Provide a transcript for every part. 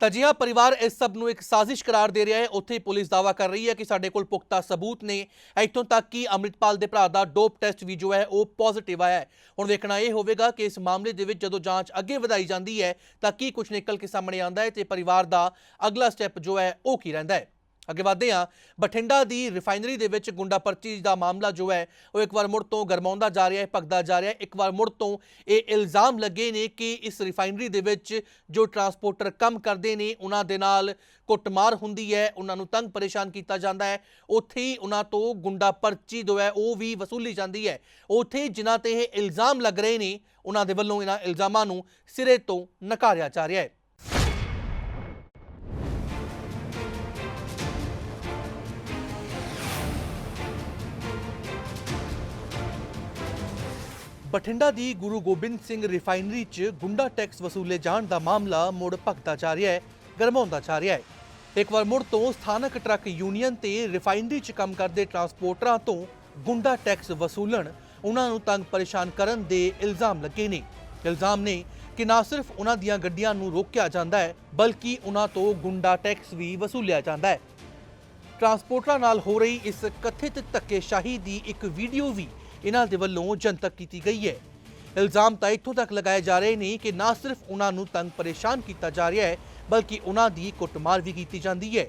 ਤਾਂ ਜੀ ਹਾਂ, ਪਰਿਵਾਰ ਇਸ ਸਭ ਨੂੰ ਇੱਕ ਸਾਜ਼ਿਸ਼ ਕਰਾਰ ਦੇ ਰਿਹਾ ਹੈ। ਉੱਥੇ ਹੀ ਪੁਲਿਸ ਦਾਵਾ ਕਰ ਰਹੀ ਹੈ ਕਿ ਸਾਡੇ ਕੋਲ ਪੁਖਤਾ ਸਬੂਤ ਨੇ। ਇੱਥੋਂ ਤੱਕ ਕਿ ਅੰਮ੍ਰਿਤਪਾਲ ਦੇ ਭਰਾ ਦਾ ਡੋਪ ਟੈਸਟ ਵੀ ਜੋ ਹੈ, ਉਹ ਪੋਜ਼ਿਟਿਵ ਆਇਆ ਹੈ। ਹੁਣ ਵੇਖਣਾ ਇਹ ਹੋਵੇਗਾ ਕਿ ਇਸ ਮਾਮਲੇ ਦੇ ਵਿੱਚ ਜਦੋਂ ਜਾਂਚ ਅੱਗੇ ਵਧਾਈ ਜਾਂਦੀ ਹੈ, ਤਾਂ ਕੀ ਕੁਝ ਨਿਕਲ ਕੇ ਸਾਹਮਣੇ ਆਉਂਦਾ ਹੈ ਤੇ ਪਰਿਵਾਰ ਦਾ ਅਗਲਾ ਸਟੈਪ ਜੋ ਹੈ, ਉਹ ਕੀ ਰਹਿੰਦਾ ਹੈ? ਅੱਗੇ ਵਧਦੇ ਹਾਂ। ਬਠਿੰਡਾ ਦੀ ਰਿਫਾਈਨਰੀ ਦੇ ਵਿੱਚ ਗੁੰਡਾ ਪਰਚੀ ਦਾ ਮਾਮਲਾ ਜੋ ਹੈ, ਉਹ ਇੱਕ ਵਾਰ ਮੁੜ ਤੋਂ ਗਰਮਾਉਂਦਾ ਜਾ ਰਿਹਾ ਹੈ, ਭਗਦਾ ਜਾ ਰਿਹਾ ਹੈ। ਇੱਕ ਵਾਰ ਮੁੜ ਤੋਂ ਇਹ ਇਲਜ਼ਾਮ ਲੱਗੇ ਨੇ ਕਿ ਇਸ ਰਿਫਾਈਨਰੀ ਦੇ ਵਿੱਚ ਜੋ ਟਰਾਂਸਪੋਰਟਰ ਕੰਮ ਕਰਦੇ ਨੇ, ਉਹਨਾਂ ਦੇ ਨਾਲ ਕੁੱਟਮਾਰ ਹੁੰਦੀ ਹੈ, ਉਹਨਾਂ ਨੂੰ ਤੰਗ ਪਰੇਸ਼ਾਨ ਕੀਤਾ ਜਾਂਦਾ ਹੈ। ਉੱਥੇ ਹੀ ਉਹਨਾਂ ਤੋਂ ਗੁੰਡਾ ਪਰਚੀ ਜੋ ਹੈ, ਉਹ ਵੀ ਵਸੂਲੀ ਜਾਂਦੀ ਹੈ। ਉੱਥੇ ਜਿਨ੍ਹਾਂ ਤੇ ਇਹ ਇਲਜ਼ਾਮ ਲੱਗ ਰਹੇ ਨੇ, ਉਹਨਾਂ ਦੇ ਵੱਲੋਂ ਇਹਨਾਂ ਇਲਜ਼ਾਮਾਂ ਨੂੰ ਸਿਰੇ ਤੋਂ ਨਕਾਰਿਆ ਜਾ ਰਿਹਾ ਹੈ। ਬਠਿੰਡਾ ਦੀ ਗੁਰੂ ਗੋਬਿੰਦ ਸਿੰਘ ਰਿਫਾਈਨਰੀ 'ਚ ਗੁੰਡਾ ਟੈਕਸ ਵਸੂਲੇ ਜਾਣ ਦਾ ਮਾਮਲਾ ਮੁੜ ਭਗਦਾ ਜਾ ਰਿਹਾ ਹੈ, ਗਰਮਾਉਂਦਾ ਜਾ ਰਿਹਾ ਹੈ। ਇੱਕ ਵਾਰ ਮੁੜ ਤੋਂ ਸਥਾਨਕ ਟਰੱਕ ਯੂਨੀਅਨ ਤੇ ਰਿਫਾਈਨਰੀ 'ਚ ਕੰਮ ਕਰਦੇ ਟਰਾਂਸਪੋਰਟਰਾਂ ਤੋਂ ਗੁੰਡਾ ਟੈਕਸ ਵਸੂਲਣ ਉਹਨਾਂ ਨੂੰ ਤੰਗ ਪਰੇਸ਼ਾਨ ਕਰਨ ਦੇ ਇਲਜ਼ਾਮ ਲੱਗੇ ਨੇ। ਇਲਜ਼ਾਮ ਨੇ ਕਿ ਨਾ ਸਿਰਫ ਉਹਨਾਂ ਦੀਆਂ ਗੱਡੀਆਂ ਨੂੰ ਰੋਕਿਆ ਜਾਂਦਾ ਹੈ, ਬਲਕਿ ਉਹਨਾਂ ਤੋਂ ਗੁੰਡਾ ਟੈਕਸ ਵੀ ਵਸੂਲਿਆ ਜਾਂਦਾ ਹੈ। ਟਰਾਂਸਪੋਰਟਰਾਂ ਨਾਲ ਹੋ ਰਹੀ ਇਸ ਕਥਿਤ ਧੱਕੇਸ਼ਾਹੀ ਦੀ ਇੱਕ ਵੀਡੀਓ ਵੀ ਇਹਨਾਂ ਦੇ ਵੱਲੋਂ ਜਨਤਕ ਕੀਤੀ ਗਈ ਹੈ। ਇਲਜ਼ਾਮ ਤਾਂ ਇੱਥੋਂ ਤੱਕ ਲਗਾਏ ਜਾ ਰਹੇ ਨੇ ਕਿ ਨਾ ਸਿਰਫ ਉਹਨਾਂ ਨੂੰ ਤੰਗ ਪਰੇਸ਼ਾਨ ਕੀਤਾ ਜਾ ਰਿਹਾ ਹੈ, ਬਲਕਿ ਉਹਨਾਂ ਦੀ ਕੁੱਟਮਾਰ ਵੀ ਕੀਤੀ ਜਾਂਦੀ ਹੈ।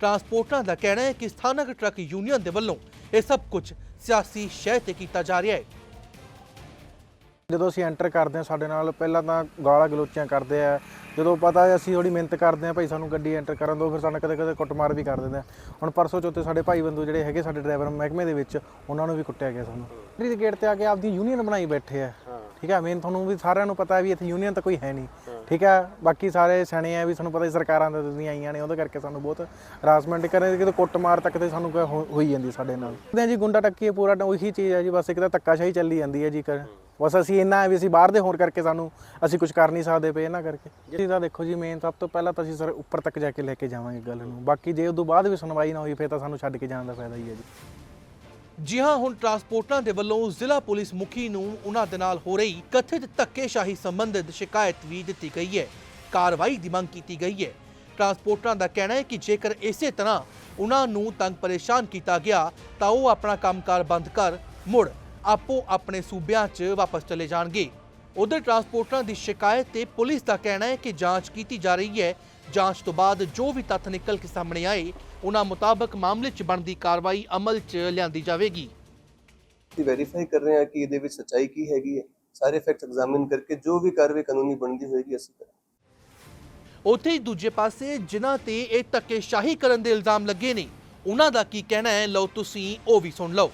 ਟਰਾਂਸਪੋਰਟਰਾਂ ਦਾ ਕਹਿਣਾ ਹੈ ਕਿ ਸਥਾਨਕ ਟਰੱਕ ਯੂਨੀਅਨ ਦੇ ਵੱਲੋਂ ਇਹ ਸਭ ਕੁਝ ਸਿਆਸੀ ਸ਼ਹਿ ਤੇ ਕੀਤਾ ਜਾ ਰਿਹਾ ਹੈ। ਜਦੋਂ ਅਸੀਂ ਐਂਟਰ ਕਰਦੇ ਹਾਂ ਸਾਡੇ ਨਾਲ ਪਹਿਲਾਂ ਤਾਂ ਗਾਲਾਂ ਗਲੋਚੀਆਂ ਕਰਦੇ ਆ। ਜਦੋਂ ਪਤਾ ਹੈ ਅਸੀਂ ਥੋੜੀ ਮਿਹਨਤ ਕਰਦੇ ਆ ਭਾਈ ਸਾਨੂੰ ਗੱਡੀ ਐਂਟਰ ਕਰਨ ਦਿਓ ਫਿਰ ਸਾਨੂੰ ਕਦੇ ਕਦੇ ਕੁੱਟਮਾਰ ਵੀ ਕਰ ਦਿੰਦੇ ਆ। ਹੁਣ ਪਰਸੋਂ ਚੌਥੇ ਸਾਡੇ ਭਾਈ ਬੰਦੂ ਜਿਹੜੇ ਹੈਗੇ ਸਾਡੇ ਡਰਾਈਵਰ ਮਹਿਕਮੇ ਦੇ ਵਿੱਚ ਉਹਨਾਂ ਨੂੰ ਵੀ ਕੁੱਟਿਆ ਗਿਆ ਸਾਨੂੰ। ਦੇ ਗੇਟ ਤੇ ਆ ਕੇ ਆਪਦੀ ਯੂਨੀਅਨ ਬਣਾਈ ਬੈਠੇ ਆ। ਠੀਕ ਹੈ ਮੇਨ ਤੁਹਾਨੂੰ ਵੀ ਸਾਰਿਆਂ ਨੂੰ ਪਤਾ ਹੈ ਵੀ ਇੱਥੇ ਯੂਨੀਅਨ ਤਾਂ ਕੋਈ ਹੈ ਨਹੀਂ। ਠੀਕ ਹੈ ਬਾਕੀ ਸਾਰੇ ਸਿਆਣੇ ਆ ਵੀ ਸਾਨੂੰ ਪਤਾ ਹੀ ਸਰਕਾਰਾਂ ਦੇ ਦੁਨੀਆਂ ਆਈਆਂ ਨੇ ਉਹਦੇ ਕਰਕੇ ਸਾਨੂੰ ਬਹੁਤ ਹਰਾਸਮੈਂਟ ਕਰੇ ਕਿਤੇ ਕੁੱਟਮਾਰ ਤੱਕ ਤੇ ਸਾਨੂੰ ਹੋਈ ਜਾਂਦੀ ਸਾਡੇ ਨਾਲ। ਕਹਿੰਦੇ ਜੀ ਗੁੰਡਾ ਟੱਕੀ ਪੂਰਾ ਉਹੀ ਚੀਜ਼ ਹੈ ਜੀ ਬਸ ਇੱਕ ਤਾਂ ਧੱਕਾਸ਼ਾਹੀ ਚੱਲੀ ਜਾਂਦੀ ਹੈ ਜੀ ਕਰ ਬਸ ਅਸੀਂ ਇੰਨਾ ਹੈ ਵੀ ਅਸੀਂ ਬਾਹਰ ਦੇ ਹੋਣ ਕਰਕੇ ਸਾਨੂੰ ਅਸੀਂ ਕੁਝ ਕਰ ਨਹੀਂ ਸਕਦੇ ਪਏ ਇਹਨਾਂ ਕਰਕੇ। ਜੀ ਤਾਂ ਦੇਖੋ ਜੀ ਮੇਨ ਸਭ ਤੋਂ ਪਹਿਲਾਂ ਤਾਂ ਅਸੀਂ ਸਰ ਉੱਪਰ ਤੱਕ ਜਾ ਕੇ ਲੈ ਕੇ ਜਾਵਾਂਗੇ ਗੱਲ ਨੂੰ। ਬਾਕੀ ਜੇ ਉਦੋਂ ਬਾਅਦ ਵੀ ਸੁਣਵਾਈ ਨਾ ਹੋਈ, ਫਿਰ ਤਾਂ ਸਾਨੂੰ ਛੱਡ ਕੇ ਜਾਣ ਦਾ ਫਾਇਦਾ ਹੀ ਹੈ ਜੀ। ਜੀ ਹਾਂ, ਹੁਣ ਟਰਾਂਸਪੋਰਟਰਾਂ ਦੇ ਵੱਲੋਂ ਜ਼ਿਲ੍ਹਾ ਪੁਲਿਸ ਮੁਖੀ ਨੂੰ ਉਹਨਾਂ ਦੇ ਨਾਲ ਹੋ ਰਹੀ ਕਥਿਤ ਧੱਕੇਸ਼ਾਹੀ ਸੰਬੰਧਿਤ ਸ਼ਿਕਾਇਤ ਵੀ ਦਿੱਤੀ ਗਈ ਹੈ। ਕਾਰਵਾਈ ਦੀ ਮੰਗ ਕੀਤੀ ਗਈ ਹੈ। ਟਰਾਂਸਪੋਰਟਰਾਂ ਦਾ ਕਹਿਣਾ ਹੈ ਕਿ ਜੇਕਰ ਇਸੇ ਤਰ੍ਹਾਂ ਉਹਨਾਂ ਨੂੰ ਤੰਗ ਪਰੇਸ਼ਾਨ ਕੀਤਾ ਗਿਆ, ਤਾਂ ਉਹ ਆਪਣਾ ਕੰਮਕਾਰ ਬੰਦ ਕਰ ਮੁੜ ਆਪੋ ਆਪਣੇ ਸੂਬਿਆਂ 'ਚ ਵਾਪਸ ਚਲੇ ਜਾਣਗੇ। ਉਧਰ ਟਰਾਂਸਪੋਰਟਰਾਂ ਦੀ ਸ਼ਿਕਾਇਤ ਤੇ ਪੁਲਿਸ ਦਾ ਕਹਿਣਾ ਹੈ ਕਿ ਜਾਂਚ ਕੀਤੀ ਜਾ ਰਹੀ ਹੈ। ਜਾਂਚ ਤੋਂ ਬਾਅਦ ਜੋ ਵੀ ਤੱਥ ਨਿਕਲ ਕੇ ਸਾਹਮਣੇ ਆਏ ਉਹਨਾਂ ਮੁਤਾਬਕ ਮਾਮਲੇ 'ਚ ਬਣਦੀ ਕਾਰਵਾਈ ਅਮਲ 'ਚ ਲਿਆਂਦੀ ਜਾਵੇਗੀ। ਅਸੀਂ ਵੈਰੀਫਾਈ ਕਰ ਰਹੇ ਹਾਂ ਕਿ ਇਹਦੇ ਵਿੱਚ ਸੱਚਾਈ ਕੀ ਹੈਗੀ ਹੈ। ਸਾਰੇ ਫੈਕਟਸ ਐਗਜ਼ਾਮਿਨ ਕਰਕੇ ਜੋ ਵੀ ਕਾਰਵਾਈ ਕਾਨੂੰਨੀ ਬਣਦੀ ਹੋਏਗੀ ਅਸੀਂ ਕਰਾਂਗੇ। ਉੱਥੇ ਹੀ ਦੂਜੇ ਪਾਸੇ ਜਿਨ੍ਹਾਂ ਤੇ ਇਹ ਧੱਕੇਸ਼ਾਹੀ ਕਰਨ ਦੇ ਇਲਜ਼ਾਮ ਲੱਗੇ ਨੇ ਉਹਨਾਂ ਦਾ ਕੀ ਕਹਿਣਾ ਹੈ? ਲਓ ਤੁਸੀਂ ਉਹ ਵੀ ਸੁਣ ਲਓ।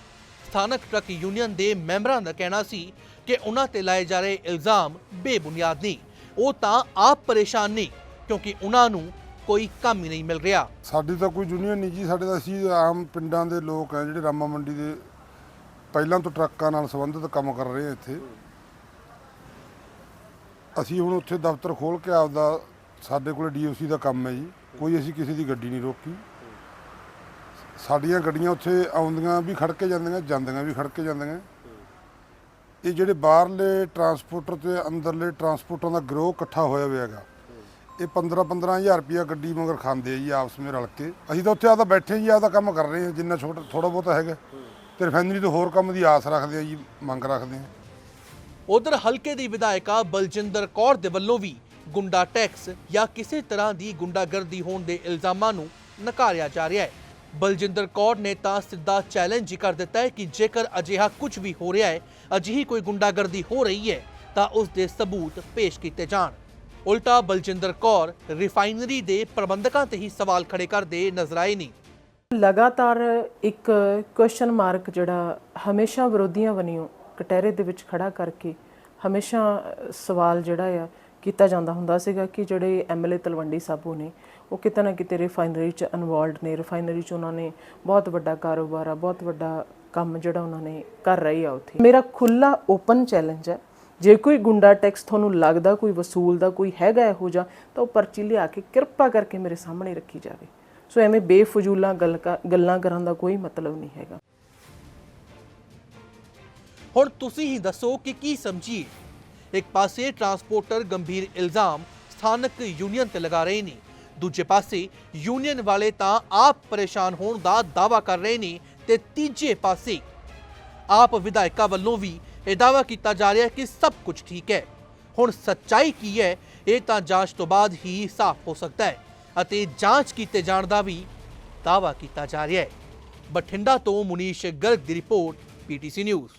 ਸਥਾਨਕ ਟਰੱਕ ਯੂਨੀਅਨ ਦੇ ਮੈਂਬਰਾਂ ਦਾ ਕਹਿਣਾ ਸੀ ਕਿ ਉਹਨਾਂ ਤੇ ਲਾਏ ਜਾ ਰਹੇ ਇਲਜ਼ਾਮ ਬੇਬੁਨਿਆਦ ਨਹੀਂ ਉਹ ਤਾਂ ਆਪ ਪਰੇਸ਼ਾਨ ਨਹੀਂ ਕਿਉਂਕਿ ਉਹਨਾਂ ਨੂੰ ਕੋਈ ਕੰਮ ਹੀ ਨਹੀਂ ਮਿਲ ਰਿਹਾ। ਸਾਡੀ ਤਾਂ ਕੋਈ ਯੂਨੀਅਨ ਨਹੀਂ ਜੀ, ਸਾਡੇ ਤਾਂ ਅਸੀਂ ਆਮ ਪਿੰਡਾਂ ਦੇ ਲੋਕ ਆ ਜਿਹੜੇ ਰਾਮਾ ਮੰਡੀ ਦੇ ਪਹਿਲਾਂ ਤੋਂ ਟਰੱਕਾਂ ਨਾਲ ਸੰਬੰਧਿਤ ਕੰਮ ਕਰ ਰਹੇ ਆ ਇੱਥੇ। ਅਸੀਂ ਹੁਣ ਉੱਥੇ ਦਫ਼ਤਰ ਖੋਲ ਕੇ ਆਪਦਾ ਸਾਡੇ ਕੋਲ ਡੀਓਸੀ ਦਾ ਕੰਮ ਹੈ ਜੀ, ਕੋਈ ਅਸੀਂ ਕਿਸੇ ਦੀ ਗੱਡੀ ਨਹੀਂ ਰੋਕੀ। ਸਾਡੀਆਂ ਗੱਡੀਆਂ ਉੱਥੇ ਆਉਂਦੀਆਂ ਵੀ ਖੜ ਕੇ ਜਾਂਦੀਆਂ ਜਾਂਦੀਆਂ ਵੀ ਖੜ ਕੇ ਜਾਂਦੀਆਂ। ਇਹ ਜਿਹੜੇ ਬਾਹਰਲੇ ਟਰਾਂਸਪੋਰਟਰ ਤੇ ਅੰਦਰਲੇ ਟਰਾਂਸਪੋਰਟਾਂ ਦਾ ਗਰੋਹ ਇਕੱਠਾ ਹੋਇਆ ਹੋਇਆ ਹੈਗਾ। ਇਹ 15 15000 ਰੁਪਿਆ ਗੱਡੀ ਮਗਰ ਖਾਂਦੇ ਆ ਜੀ ਆਪਸ ਵਿੱਚ ਰਲ ਕੇ। ਅਸੀਂ ਤਾਂ ਉੱਥੇ ਆਦਾ ਬੈਠੇ ਜੀ ਆਦਾ ਕੰਮ ਕਰ ਰਹੇ ਹਾਂ, ਜਿੰਨਾ ਛੋਟਾ ਥੋੜਾ ਬਹੁਤਾ ਹੈਗਾ। ਤੇ ਰਿਫਾਈਨਰੀ ਤੋਂ ਹੋਰ ਕੰਮ ਦੀ ਆਸ ਰੱਖਦੇ ਆ ਜੀ, ਮੰਗ ਰੱਖਦੇ ਆ। ਉਧਰ ਹਲਕੇ ਦੀ ਵਿਧਾਇਕਾ ਬਲਜਿੰਦਰ ਕੌਰ ਦੇ ਵੱਲੋਂ ਵੀ ਗੁੰਡਾ ਟੈਕਸ ਜਾਂ ਕਿਸੇ ਤਰ੍ਹਾਂ ਦੀ ਗੁੰਡਾਗਰਦੀ ਹੋਣ ਦੇ ਇਲਜ਼ਾਮਾਂ ਨੂੰ ਨਕਾਰਿਆ ਜਾ ਰਿਹਾ ਹੈ। ਬਲਜਿੰਦਰ ਕੌਰ ਨੇ ਤਾਂ ਸਿੱਧਾ ਚੈਲੰਜ ਹੀ ਕਰ ਦਿੱਤਾ ਹੈ ਕਿ ਜੇਕਰ ਅਜਿਹਾ ਕੁਝ ਵੀ ਹੋ ਰਿਹਾ ਹੈ, ਅਜਿਹੀ ਕੋਈ ਗੁੰਡਾਗਰਦੀ ਹੋ ਰਹੀ ਹੈ, ਤਾਂ ਉਸ ਦੇ ਸਬੂਤ ਪੇਸ਼ ਕੀਤੇ ਜਾਣ। ਉਲਟਾ ਬਲਜਿੰਦਰ ਕੌਰ ਰਿਫਾਈਨਰੀ ਦੇ ਪ੍ਰਬੰਧਕਾਂ ਤੇ ਹੀ ਸਵਾਲ ਖੜੇ ਕਰਦੇ ਨਜ਼ਰ ਆਏ ਨੇ। ਲਗਾਤਾਰ ਇੱਕ ਕੁਐਸਚਨ ਮਾਰਕ ਜਿਹੜਾ ਹਮੇਸ਼ਾ ਵਿਰੋਧੀਆਂ ਵਨਿਓ ਕਟਹਿਰੇ ਦੇ ਵਿੱਚ ਖੜਾ ਕਰਕੇ ਹਮੇਸ਼ਾ ਸਵਾਲ ਜਿਹੜਾ ਆ ਕੀਤਾ ਜਾਂਦਾ ਹੁੰਦਾ ਸੀਗਾ ਕਿ ਜਿਹੜੇ ਐਮਐਲਏ ਤਲਵੰਡੀ ਸਾਬੋ ਨੇ ਉਹ ਕਿਤੇ ਨਾ ਕਿਤੇ ਰਿਫਾਈਨਰੀ 'ਚ ਇਨਵੋਲਡ ਨੇ। ਰਿਫਾਈਨਰੀ 'ਚ ਉਹਨਾਂ ਨੇ ਬਹੁਤ ਵੱਡਾ ਕਾਰੋਬਾਰ ਆ, ਬਹੁਤ ਵੱਡਾ ਕੰਮ ਜਿਹੜਾ ਉਹਨਾਂ ਨੇ ਕਰ ਰਹੀ ਆ ਉੱਥੇ। ਮੇਰਾ ਖੁੱਲਾ ਓਪਨ ਚੈਲੰਜ ਹੈ ਜੇ ਕੋਈ ਗੁੰਡਾ ਟੈਕਸ ਤੁਹਾਨੂੰ ਲੱਗਦਾ ਕੋਈ ਵਸੂਲ ਦਾ ਕੋਈ ਹੈਗਾ ਇਹੋ ਜਿਹਾ, ਤਾਂ ਉਹ ਪਰਚੀ ਲਿਆ ਕੇ ਕਿਰਪਾ ਕਰਕੇ ਮੇਰੇ ਸਾਹਮਣੇ ਰੱਖੀ ਜਾਵੇ। ਸੋ ਐਵੇਂ ਬੇਫਜ਼ੂਲਾਂ ਗੱਲ ਕ- ਗੱਲਾਂ ਕਰਨ ਦਾ ਕੋਈ ਮਤਲਬ ਨਹੀਂ ਹੈਗਾ। ਹੁਣ ਤੁਸੀਂ ਹੀ ਦੱਸੋ ਕਿ ਕੀ ਸਮਝੀਏ ਇੱਕ ਪਾਸੇ ਟਰਾਂਸਪੋਰਟਰ ਗੰਭੀਰ ਇਲਜ਼ਾਮ ਸਥਾਨਕ ਯੂਨੀਅਨ ਤੇ ਲਗਾ ਰਹੇ ਨੇ। ਦੂਜੇ ਪਾਸੇ ਯੂਨੀਅਨ ਵਾਲੇ ਤਾਂ ਆਪ ਪਰੇਸ਼ਾਨ ਹੋਣ ਦਾ ਦਾਅਵਾ ਕਰ ਰਹੇ ਨੇ ਤੇ ਤੀਜੇ ਪਾਸੇ ਆਪ ਵਿਧਾਇਕਾਂ ਵੱਲੋਂ ਵੀ ਇਹ ਦਾਅਵਾ ਕੀਤਾ ਜਾ ਰਿਹਾ ਕਿ ਸਭ ਕੁਝ ਠੀਕ ਹੈ। ਹੁਣ ਸੱਚਾਈ ਕੀ ਹੈ, ਇਹ ਤਾਂ ਜਾਂਚ ਤੋਂ ਬਾਅਦ ਹੀ ਸਾਫ਼ ਹੋ ਸਕਦਾ ਹੈ ਅਤੇ ਜਾਂਚ ਕੀਤੇ ਜਾਣ ਦਾ ਵੀ ਦਾਅਵਾ ਕੀਤਾ ਜਾ ਰਿਹਾ ਹੈ। ਬਠਿੰਡਾ ਤੋਂ ਮੁਨੀਸ਼ ਗਰਗ ਦੀ ਰਿਪੋਰਟ, ਪੀਟੀਸੀ ਨਿਊਜ਼।